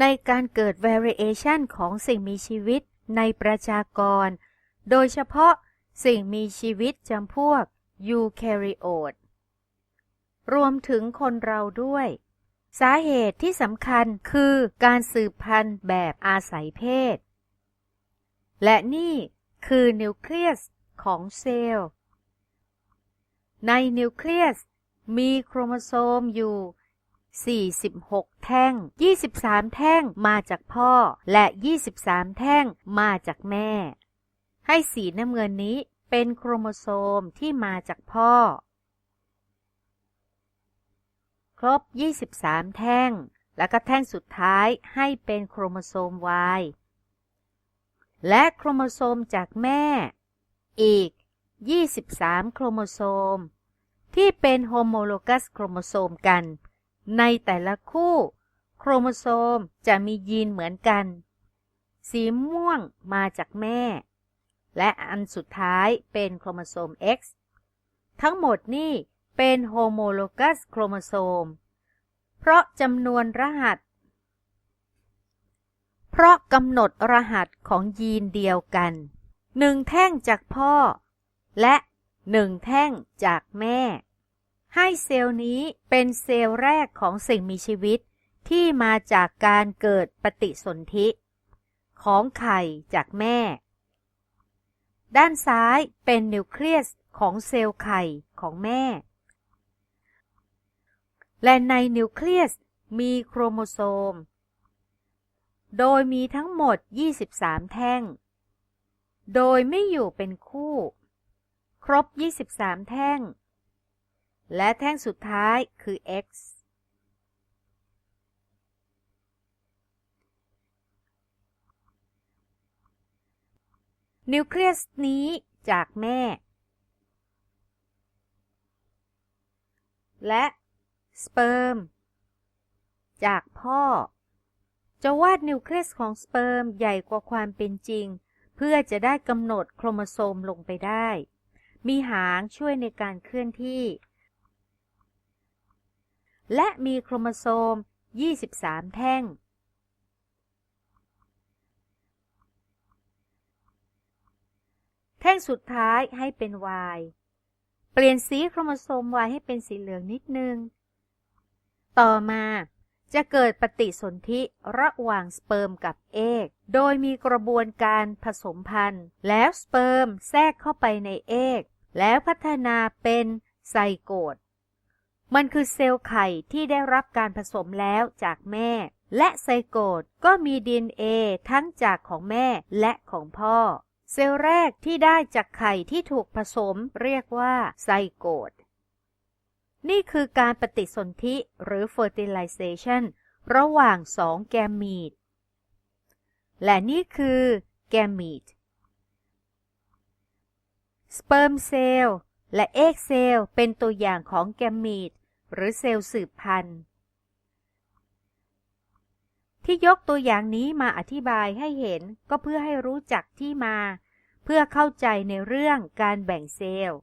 ในการเกิด variation ของสิ่งมีชีวิตในประชากร โดยเฉพาะสิ่งมีชีวิตจำพวกยูแคริโอตรวมถึงคนเราด้วย สาเหตุที่สำคัญคือการสืบพันธุ์แบบอาศัยเพศ และนี่คือนิวเคลียสของเซลล์ ในนิวเคลียสมีโครโมโซมอยู่ 46 แท่ง 23 แท่งมาจากพ่อ และ 23 แท่งมาจากแม่ ให้สีน้ำเงินนี้เป็นโครโมโซมที่มาจากพ่อ ครบ 23 แท่ง แล้วก็แท่งสุดท้ายให้เป็นโครโมโซม Y และโครโมโซมจากแม่ อีก 23 โครโมโซม ที่เป็นโฮโมโลกัสโครโมโซมกัน ในแต่ละคู่ โครโมโซมจะมียีนเหมือนกัน สีม่วงมาจากแม่ และอันสุดท้ายเป็นโครโมโซม X ทั้งหมดนี่เป็นโฮโมโลกัสโครโมโซม เพราะจำนวนรหัส เพราะกำหนดรหัสของยีนเดียวกันหนึ่งแท่งจากพ่อ และหนึ่งแท่งจากแม่ ให้เซลล์นี้เป็นเซลล์แรกของสิ่งมีชีวิต ที่มาจากการเกิดปฏิสนธิ ของไข่จากแม่ ด้านซ้ายเป็นนิวเคลียสของเซลล์ไข่ของแม่ และในนิวเคลียสมีโครโมโซม โดยมีทั้งหมด 23 แท่ง โดยไม่อยู่เป็นคู่ ครบ 23 แท่ง และแท่งสุดท้ายคือ X นิวเคลียสนี้จากแม่ และสเปิร์มจากพ่อ จะวาดนิวเคลียสของสเปิร์มใหญ่กว่าความเป็นจริง เพื่อจะได้กำหนดโครโมโซมลงไปได้ มีหางช่วยในการเคลื่อนที่ และมีโครโมโซม 23 แท่ง แท่งสุดท้ายให้เป็น Y เปลี่ยนสีโครโมโซม Y ให้เป็นสีเหลืองนิดนึง ต่อมาจะเกิดปฏิสนธิระหว่างสเปิร์มกับเอกโดยมีกระบวนการผสมพันธุ์ แล้วสเปิร์มแทรกเข้าไปในเอกแล้วพัฒนาเป็นไซโกต มันคือเซลล์ไข่ที่ได้รับการผสมแล้วจากแม่ และไซโกตก็มี DNA ทั้งจากของแม่และของพ่อ เซลล์แรกที่ได้จากไข่ที่ถูกผสมเรียกว่าไซโกต นี่คือการปฏิสนธิหรือ fertilization ระหว่างสองแกมีดและนี่คือแกมีดสเปิร์มเซลล์และเอกเซลล์เป็นตัวอย่างของแกมีด หรือเซลล์สืบพันธุ์ ที่ยกตัวอย่างนี้มาอธิบายให้เห็นก็เพื่อให้รู้จักที่มา เพื่อเข้าใจในเรื่องการแบ่งเซลล์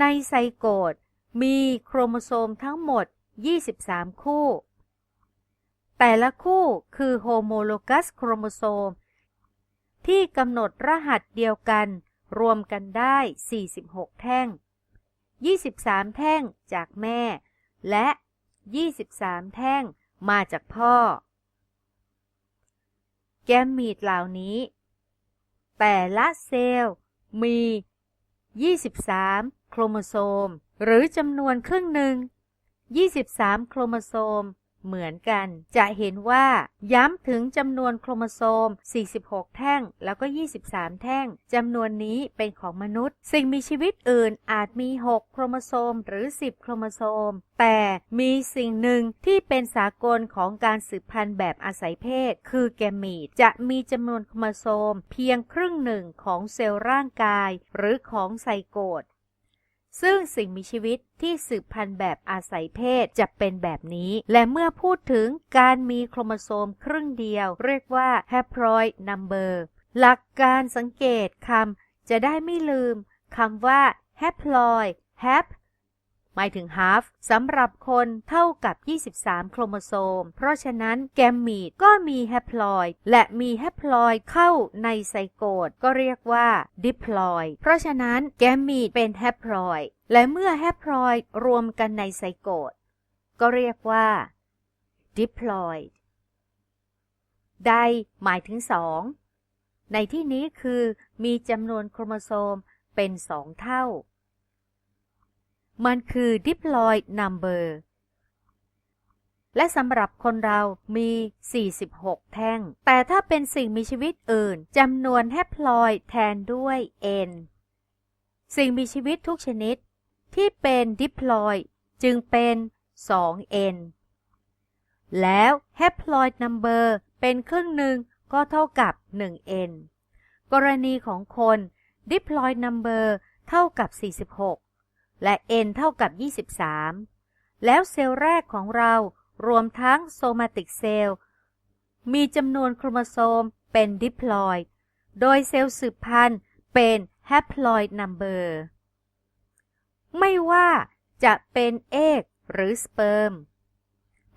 ในไซโกตมีโครโมโซมทั้งหมด 23 คู่ แต่ละคู่คือโฮโมโลกัสโครโมโซม ที่กำหนดรหัสเดียวกัน รวมกันได้ 46 แท่ง 23 แท่งจากแม่ และ 23 แท่งมาจากพ่อ แกมมีดเหล่านี้ แต่ละเซลล์มี 23 โครโมโซม หรือจำนวนครึ่งหนึ่ง 23 โครโมโซม เหมือนกัน จะเห็นว่าย้ำถึงจำนวนโครโมโซม 46 แท่ง แล้วก็ 23 แท่งจำนวนนี้เป็นของมนุษย์ สิ่งมีชีวิตอื่นอาจมี 6 โครโมโซม หรือ 10 โครโมโซม แต่มีสิ่งหนึ่งที่เป็นสากลของการสืบพันธุ์แบบอาศัยเพศ คือแกมีดจะมีจำนวนโครโมโซม เพียงครึ่งหนึ่งของเซลล์ร่างกาย หรือของไซโกต ซึ่งสิ่งมีชีวิตที่สืบพันธุ์แบบอาศัยเพศจะเป็นแบบนี้ และเมื่อพูดถึงการมีโครโมโซมครึ่งเดียว เรียกว่า haploid number หลักการสังเกตคำจะได้ไม่ลืมคำว่า haploid hap หมายถึง half สำหรับคนเท่ากับ 23 โครโมโซม เพราะฉะนั้นแกมมีดก็มีแฮปลอยด์และมีแฮปลอยด์เข้าในไซโกตก็เรียกว่าดิพลอยด์เพราะฉะนั้นแกมมีดเป็นแฮปลอยด์และเมื่อแฮปลอยด์รวมกันในไซโกตก็เรียกว่าดิพลอยด์ไดหมายถึงสองในที่นี้คือมีจำนวนโครโมโซมเป็นสองเท่า มันคือ diploid number และสำหรับคนเรามี 46 แท่ง แต่ถ้าเป็นสิ่งมีชีวิตอื่นจำนวนแฮปลอยแทนด้วย n สิ่งมีชีวิตทุกชนิด ที่เป็น diploid จึงเป็น 2n แล้ว haploid number เป็นครึ่งหนึ่งก็เท่ากับ 1n กรณีของคน diploid number เท่ากับ 46 และ n เท่ากับ 23 แล้วเซลล์แรกของเรารวมทั้งโซมาติกเซลล์มีจำนวนโครโมโซมเป็น diploid โดยเซลล์สืบพันธุ์เป็น haploid number ไม่ว่าจะเป็นเอกหรือสเปิร์ม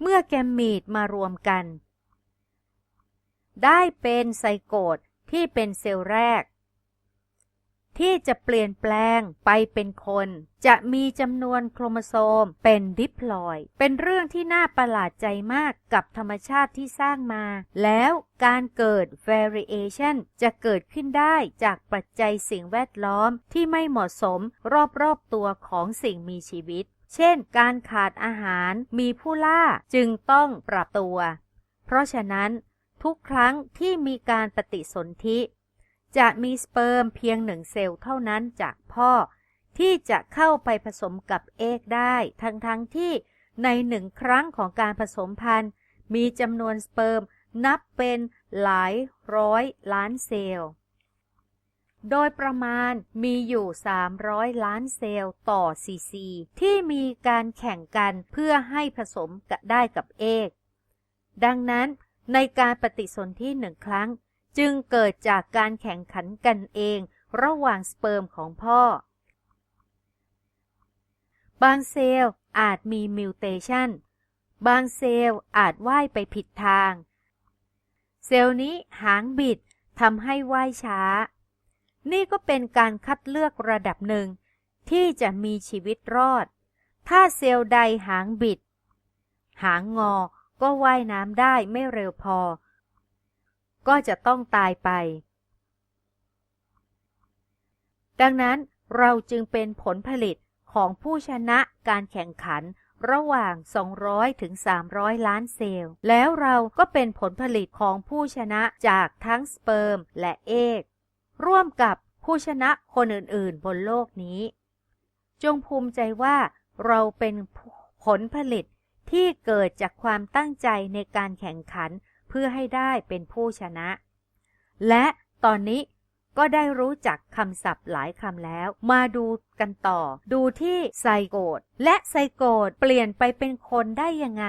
เมื่อแกมมีดมารวมกัน ได้เป็นไซโกตที่เป็นเซลล์แรก ที่จะเปลี่ยนแปลงไปเป็นคน จะมีจำนวนโครโมโซมเป็นดิพลอย เป็นเรื่องที่น่าประหลาดใจมากกับธรรมชาติที่สร้างมา แล้วการเกิด variation จะเกิดขึ้นได้จากปัจจัยสิ่งแวดล้อมที่ไม่เหมาะสมรอบๆตัวของสิ่งมีชีวิต เช่น การขาดอาหารมีผู้ล่าจึงต้องปรับตัว เพราะฉะนั้นทุกครั้งที่มีการปฏิสนธิ จะมีสเปิร์มเพียงหนึ่งเซลล์เท่านั้นจากพ่อ ที่จะเข้าไปผสมกับเอกได้ ทั้งๆทที่ในหนึ่งครั้งของการผสมพันธุ์ มีจำนวนสเปิร์มนับเป็นหลายร้อยล้านเซลล์ โดยประมาณมีอยู่ 300 ล้านเซลล์ต่อซีซีที่มีการแข่งกันเพื่อให้ผสมได้กับเอก ดังนั้นในการปฏิสนธิหนึ่งครั้ง จึงเกิดจากการแข่งขันกันเองระหว่างสเปิร์มของพ่อ บางเซลล์อาจมีมิวเทชันบางเซลล์อาจว่ายไปผิดทาง เซลล์นี้หางบิดทำให้ว่ายช้า นี่ก็เป็นการคัดเลือกระดับหนึ่ง ที่จะมีชีวิตรอด ถ้าเซลล์ใดหางบิด หางงอก็ว่ายน้ำได้ไม่เร็วพอ ก็จะต้องตายไป ดังนั้นเราจึงเป็นผลผลิตของผู้ชนะการแข่งขันระหว่าง 200 ถึง 300 ล้านเซลล์ แล้วเราก็เป็นผลผลิตของผู้ชนะจากทั้งสเปิร์มและเอก ร่วมกับผู้ชนะคนอื่น ๆ บนโลกนี้ จงภูมิใจว่าเราเป็นผลผลิตที่เกิดจากความตั้งใจในการแข่งขัน พื่อให้ได้เป็นผู้ชนะ และตอนนี้ก็ได้รู้จักคำศัพท์หลายคำแล้ว มาดูกันต่อ ดูที่ไซโกดและไซโกดเปลี่ยนไปเป็นคนได้ยังไง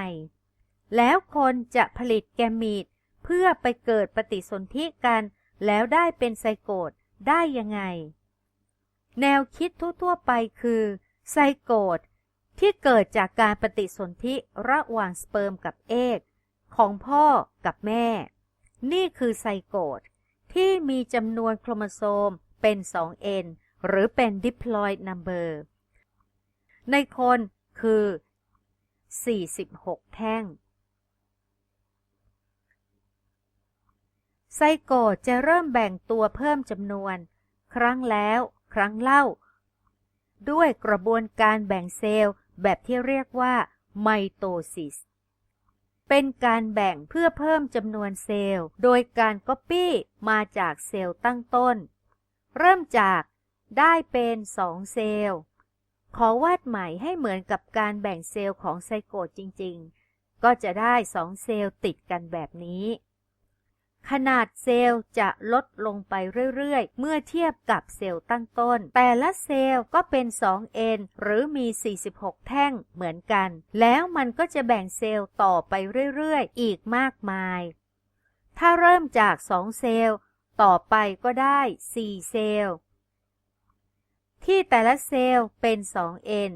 แล้วคนจะผลิตแกมีดเพื่อไปเกิดปฏิสนธิกัน แล้วได้เป็นไซโกดได้ยังไง แนวคิดทั่วๆไปคือไซโกดที่เกิดจากการปฏิสนธิระหว่างสเปิร์มกับเอก ของพ่อกับแม่ นี่คือไซโกตที่มีจำนวนโครโมโซมเป็น 2n หรือเป็น diploid number ในคนคือ 46 แท่ง ไซโกตจะเริ่มแบ่งตัวเพิ่มจำนวน ครั้งแล้วครั้งเล่า ด้วยกระบวนการแบ่งเซลล์แบบที่เรียกว่าไมโตซิส เป็นการแบ่งเพื่อเพิ่มจำนวนเซลล์ โดยการก๊อปปี้มาจากเซลล์ตั้งต้น เริ่มจากได้เป็น 2 เซลล์ ขอวาดใหม่ให้เหมือนกับการแบ่งเซลล์ของไซโกตจริง ๆ ก็จะได้ 2 เซลล์ติดกันแบบนี้ ขนาดเซลล์จะลดลงไปเรื่อย ๆ เมื่อเทียบกับเซลล์ตั้งต้น แต่ละเซลล์ก็เป็น 2N หรือมี 46 แท่งเหมือนกัน แล้วมันก็จะแบ่งเซลล์ต่อไปเรื่อย ๆ อีกมากมาย ถ้าเริ่มจาก 2 เซลล์ ต่อไปก็ได้ 4 เซลล์ ที่แต่ละเซลล์เป็น 2N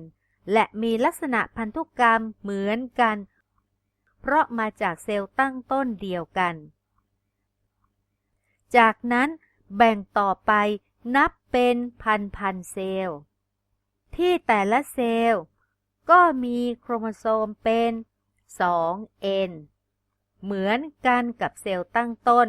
และมีลักษณะพันธุกรรมเหมือนกัน เพราะมาจากเซลล์ตั้งต้นเดียวกัน จากนั้นแบ่งต่อไปนับเป็นพันพันเซลล์ ที่แต่ละเซลล์ ก็มีโครโมโซมเป็น 2n เหมือนกันกับเซลล์ตั้งต้น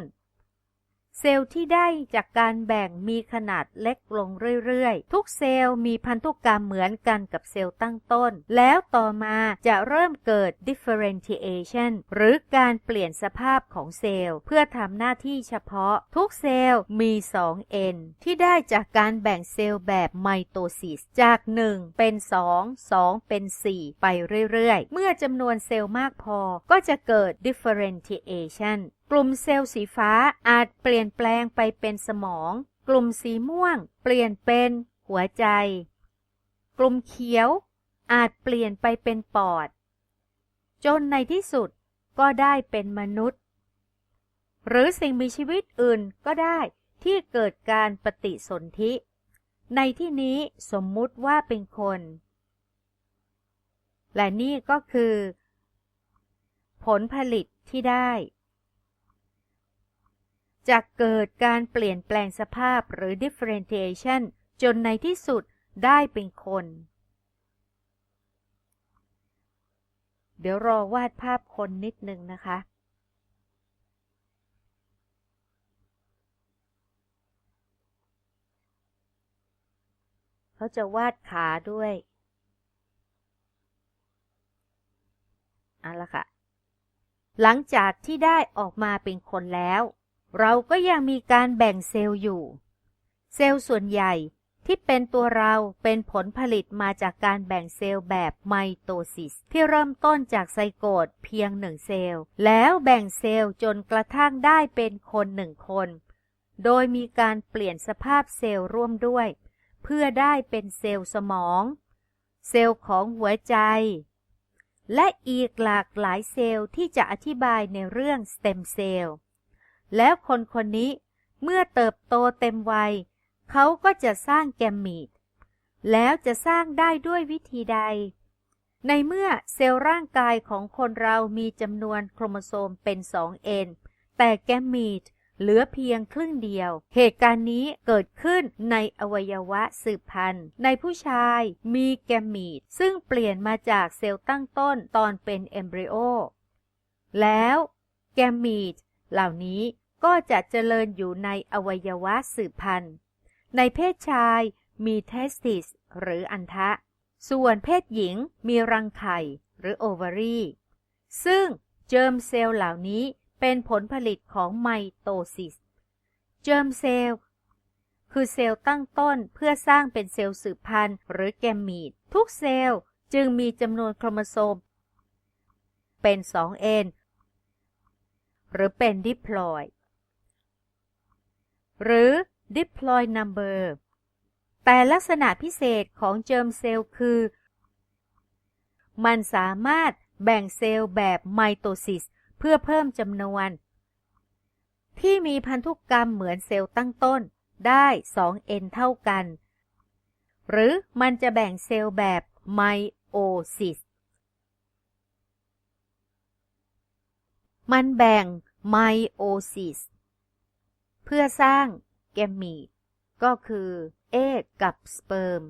เซลล์ที่ได้จากการแบ่งมีขนาดเล็กลงเรื่อยๆ ทุกเซลล์มีพันธุกรรมเหมือนกันกับเซลล์ตั้งต้น แล้วต่อมาจะเริ่มเกิด differentiation หรือการเปลี่ยนสภาพของเซลล์ เพื่อทำหน้าที่เฉพาะ ทุกเซลล์มี 2 N ที่ได้จากการแบ่งเซลล์แบบไมโตซิสจาก 1 เป็น 2 2 เป็น 4 ไปเรื่อยๆ เมื่อจำนวนเซลล์มากพอก็จะเกิด differentiation กลุ่มเซลล์สีฟ้าอาจเปลี่ยนแปลงไปเป็นสมอง กลุ่มสีม่วง เปลี่ยนเป็นหัวใจ กลุ่มเขียว อาจเปลี่ยนไปเป็นปอด จนในที่สุดก็ได้เป็นมนุษย์ หรือสิ่งมีชีวิตอื่นก็ได้ที่เกิดการปฏิสนธิ ในที่นี้สมมุติว่าเป็นคน และนี่ก็คือ ผลผลิตที่ได้ จะเกิดการเปลี่ยนแปลงสภาพหรือ differentiation จนในที่สุดได้เป็นคน เดี๋ยวรอวาดภาพคนนิดนึงนะคะ เขาจะวาดขาด้วยเอาละค่ะ หลังจากที่ได้ออกมาเป็นคนแล้ว เราก็ยังมีการแบ่งเซลล์อยู่ เซลล์ส่วนใหญ่ที่เป็นตัวเราเป็นผลผลิตมาจากการแบ่งเซลล์แบบไมโตซิส ที่เริ่มต้นจากไซโกตเพียงหนึ่งเซลล์ แล้วแบ่งเซลล์จนกระทั่งได้เป็นคนหนึ่งคน โดยมีการเปลี่ยนสภาพเซลล์ร่วมด้วย เพื่อได้เป็นเซลล์สมอง เซลล์ของหัวใจ และอีกหลากหลายเซลล์ที่จะอธิบายในเรื่องสเต็มเซลล์ แล้วคนคนนี้เมื่อเติบโตเต็มวัย เขาก็จะสร้างแกมมีด แล้วจะสร้างได้ด้วยวิธีใด ในเมื่อเซลล์ร่างกายของคนเรามีจำนวนโครโมโซมเป็น 2N แต่แกมมีดเหลือเพียงครึ่งเดียว เหตุการณ์นี้เกิดขึ้นในอวัยวะสืบพันธุ์ ในผู้ชายมีแกมมีด ซึ่งเปลี่ยนมาจากเซลล์ตั้งต้นตอนเป็นเอมบริโอ แล้วแกมมีด เหล่านี้ก็จะเจริญอยู่ในอวัยวะสืบพันธุ์ ในเพศชายมีเทสติสหรืออันทะ ส่วนเพศหญิงมีรังไข่หรือโอเวารีซึ่งเจิมเซลล์เหล่านี้เป็นผลผลิตของไมโตซิส เจิมเซลล์คือเซลล์ตั้งต้นเพื่อสร้างเป็นเซลล์สืบพันธุ์หรือแกมมีด ทุกเซลล์จึงมีจำนวนโครโมโซม เป็น 2n หรือเป็นดิพลอยหรือ diploid number แต่ลักษณะพิเศษของเจิมเซลล์คือ มันสามารถแบ่งเซลล์แบบไมโตซิสเพื่อเพิ่มจำนวน ที่มีพันธุกรรมเหมือนเซลล์ตั้งต้นได้ 2n เท่ากัน หรือมันจะแบ่งเซลล์แบบไมโอซิส มันแบ่งไมโอซิสเพื่อสร้างแกมีดก็คือเอกกับสเปิร์ม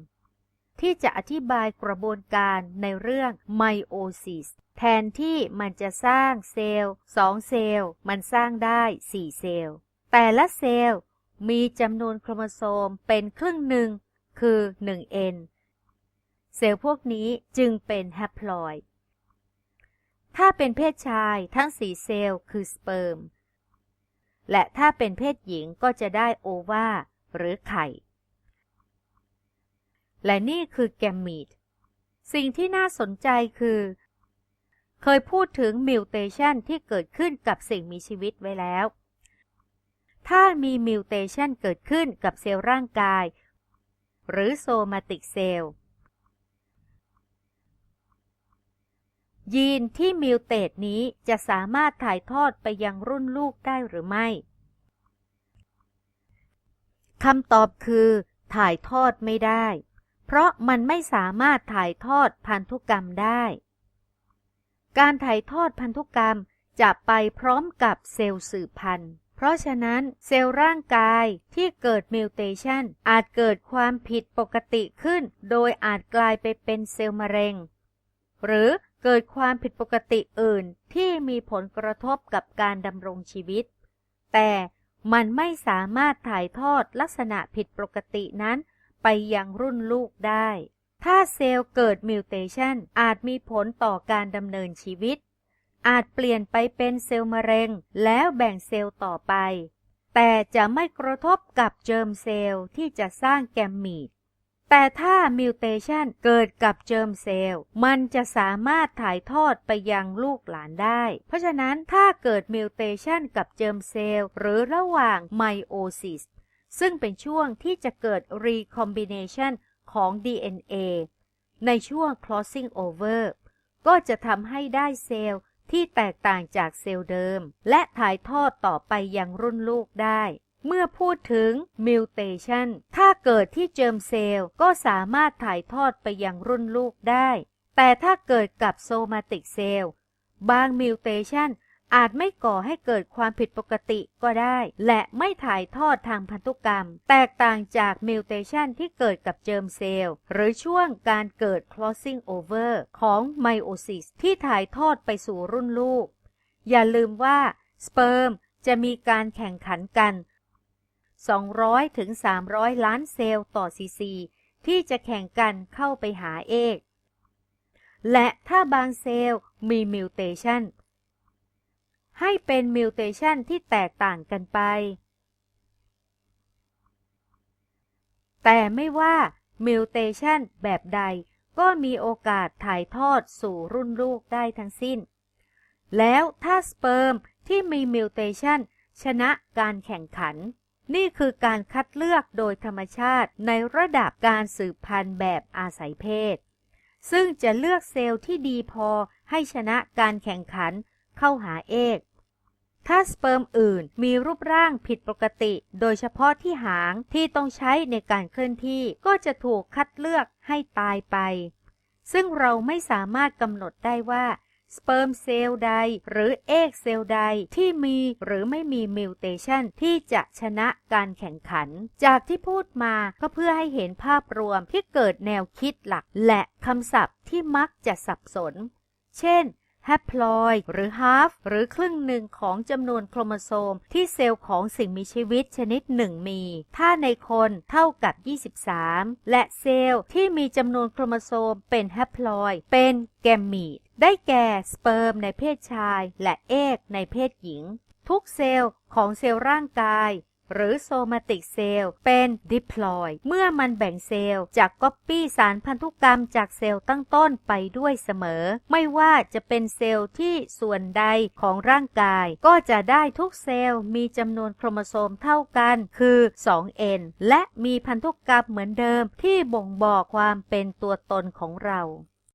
ที่จะอธิบายกระบวนการในเรื่องไมโอซิสแทนที่มันจะสร้างเซลล์2เซลล์ มันสร้างได้ 4 เซลล์ แต่ละเซลล์มีจำนวนโครโมโซมเป็นครึ่งหนึ่งคือ 1n เซลล์พวกนี้จึงเป็นแฮปลอยด์ ถ้าเป็นเพศชายทั้ง4เซลล์คือสเปิร์ม และถ้าเป็นเพศหญิงก็จะได้โอวาหรือไข่ และนี่คือแกมมีด สิ่งที่น่าสนใจคือ เคยพูดถึงมิวเทชันที่เกิดขึ้นกับสิ่งมีชีวิตไว้แล้ว ถ้ามีมิวเทชันเกิดขึ้นกับเซลล์ร่างกาย หรือโซมาติกเซลล์ ยีนที่มิวเตตนี้จะสามารถถ่ายทอดไปยังรุ่นลูกได้หรือไม่คำตอบคือ ถ่ายทอดไม่ได้เพเพราะมันไม่สามารถถ่ายทอดพันธุกรรมได้ การถ่ายทอดพันธุกรรมจะไปพร้อมกับเซลล์สืบพันธุ์ เพราะฉะนั้นเซลล์ร่างกายที่เกิดมิวเทชันอาจเกิดความผิดปกติขึ้น โดยอาจกลายไปเป็นเซลล์มะเร็ง หรือ เกิดความผิดปกติอื่นที่มีผลกระทบกับการดำรงชีวิต แต่มันไม่สามารถถ่ายทอดลักษณะผิดปกตินั้นไปยังรุ่นลูกได้ ถ้าเซลล์เกิดมิวเทชันอาจมีผลต่อการดำเนินชีวิต อาจเปลี่ยนไปเป็นเซลล์มะเร็ง แล้วแบ่งเซลล์ต่อไป แต่จะไม่กระทบกับเจิมเซลล์ที่จะสร้างแกมมีด แต่ถ้ามิวเทชันเกิดกับเจิมเซลล์ มันจะสามารถถ่ายทอดไปยังลูกหลานได้ เพราะฉะนั้นถ้าเกิดมิวเทชันกับเจิมเซลล์ หรือระหว่างไมโอซิสซึ่งเป็นช่วงที่จะเกิด recombination ของ DNA ในช่วง crossing over ก็จะทำให้ได้เซลล์ที่แตกต่างจากเซลล์เดิม และถ่ายทอดต่อไปยังรุ่นลูกได้ เมื่อพูดถึงมิวเทชันถ้าเกิดที่เจิมเซลล์ก็สามารถถ่ายทอดไปยังรุ่นลูกได้ แต่ถ้าเกิดกับโซมาติกเซลล์บางมิวเทชันอาจไม่ก่อให้เกิดความผิดปกติก็ได้ และไม่ถ่ายทอดทางพันธุกรรม แตกต่างจากมิวเทชันที่เกิดกับเจิมเซลล์ หรือช่วงการเกิด crossing over ของไมโอซิสที่ถ่ายทอดไปสู่รุ่นลูก อย่าลืมว่า สเปิร์มจะมีการแข่งขันกัน 200 ถึง 300 ล้านเซลล์ต่อซีซี ที่จะแข่งกันเข้าไปหาเอก และถ้าบางเซลล์มีมิวเทชันให้เป็นมิวเทชันที่แตกต่างกันไป แต่ไม่ว่ามิวเทชันแบบใดก็มีโอกาสถ่ายทอดสู่รุ่นลูกได้ทั้งสิ้น แล้วถ้าสเปิร์มที่มีมิวเทชันชนะการแข่งขัน นี่คือการคัดเลือกโดยธรรมชาติในระดับการสืบพันธุ์แบบอาศัยเพศ ซึ่งจะเลือกเซลล์ที่ดีพอให้ชนะการแข่งขันเข้าหาเอก ถ้าสเปิร์มอื่นมีรูปร่างผิดปกติ โดยเฉพาะที่หางที่ต้องใช้ในการเคลื่อนที่ก็จะถูกคัดเลือกให้ตายไป ซึ่งเราไม่สามารถกำหนดได้ว่า สเปิร์มเซลล์ใด หรือเอกเซลล์ใดที่มีหรือไม่มีมิวเทชันที่จะชนะการแข่งขัน จากที่พูดมาก็เพื่อให้เห็นภาพรวมที่เกิดแนวคิดหลักและคำศัพท์ที่มักจะสับสน เช่น แฮปลอยหรือฮาฟหรือครึ่งหนึ่งของจำนวนโครโมโซม ที่เซลล์ของสิ่งมีชีวิตชนิดหนึ่งมี ถ้าในคนเท่ากับ 23 และเซลล์ที่มีจำนวนโครโมโซมเป็นแฮปลอยเป็นแกมมีดได้แก่สเปิร์มในเพศชาย และเอกในเพศหญิง ทุกเซลล์ของเซลล์ร่างกาย หรือโซมาติกเซลล์เป็นดิพลอยเมื่อมันแบ่งเซลล์จากก๊อปปี้สารพันธุกรรมจากเซลล์ตั้งต้นไปด้วยเสมอ ไม่ว่าจะเป็นเซลล์ที่ส่วนใดของร่างกาย ก็จะได้ทุกเซลล์มีจำนวนโครโมโซมเท่ากัน คือ 2n และมีพันธุกรรมเหมือนเดิมที่บ่งบอกความเป็นตัวตนของเรา